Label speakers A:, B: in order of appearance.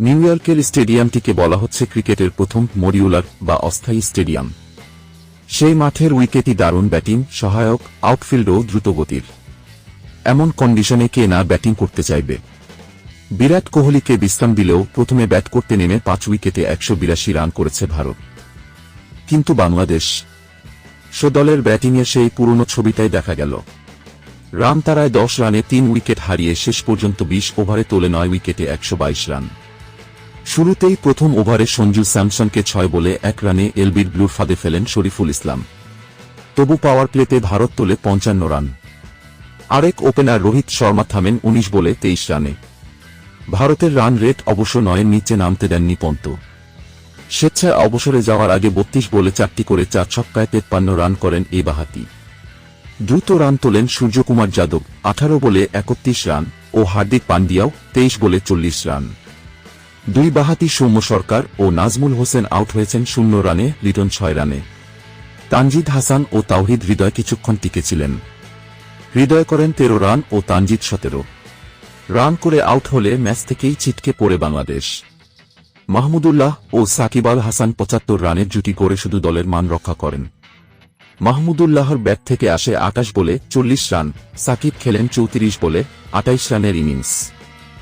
A: New ইয়র্কের স্টেডিয়ামটিকে বলা হচ্ছে ক্রিকেটের প্রথম মডিউলার বা অস্থায়ী স্টেডিয়াম। সেই মাঠের উইকেটই দারুণ ব্যাটিং, সহায়ক, আউটফিল্ডও দ্রুতগতির। এমন কন্ডিশনে কে না ব্যাটিং করতে চাইবে? বিরাট কোহলিকে বিশ্রাম দিলেও প্রথমে ব্যাট করতে নেমে পাঁচ উইকেটে একশো বিরাশি রান করেছে ভারত। কিন্তু বাংলাদেশ দলের ব্যাটিংয়ে সেই পুরনো ছবিটাই দেখা গেল। রান তারায় দশ রানে তিন উইকেট হারিয়ে শেষ পর্যন্ত বিশ ওভারে তোলে নয় উইকেটে একশো বাইশ রান। শুরুতেই প্রথম ওভারে সঞ্জু স্যামসনকে ছয় বলে এক রানে এলবির ব্লুর ফাঁদে ফেলেন শরীফুল ইসলাম। তবু পাওয়ার প্লেতে ভারত তোলে পঞ্চান্ন রান। আরেক ওপেনার রোহিত শর্মা থামেন উনিশ বলে তেইশ রানে। ভারতের রান রেট অবশ্য নয়ের নিচে নামতে দেননি পন্ত স্বেচ্ছায় অবসরে যাওয়ার আগে বত্রিশ বলে চারটি করে চার ছক্কায় তেপ্পান্ন রান করেন এই বাহাতি। দ্রুত রান তোলেন সূর্যকুমার যাদব, আঠারো বলে একত্রিশ রান ও হার্দিক পান্ডিয়াও তেইশ বলে চল্লিশ রান। দুই বাহাতি সৌম্য সরকার ও নাজমুল হোসেন আউট হয়েছেন শূন্য রানে, লিটন ছয় রানে। তানজিদ হাসান ও তাওহিদ হৃদয় কিছুক্ষণ টিকেছিলেন হৃদয় করেন তেরো রান ও তানজিদ সতেরো। রান করে আউট হলে ম্যাচ থেকেই ছিটকে পড়ে বাংলাদেশ। মাহমুদুল্লাহ ও সাকিব আল হাসান পঁচাত্তর রানের জুটি করে শুধু দলের মান রক্ষা করেন। মাহমুদুল্লাহর ব্যাট থেকে আসে আকাশ বলে চল্লিশ রান, সাকিব খেলেন চৌত্রিশ বলে আটাইশ রানের ইনিংস।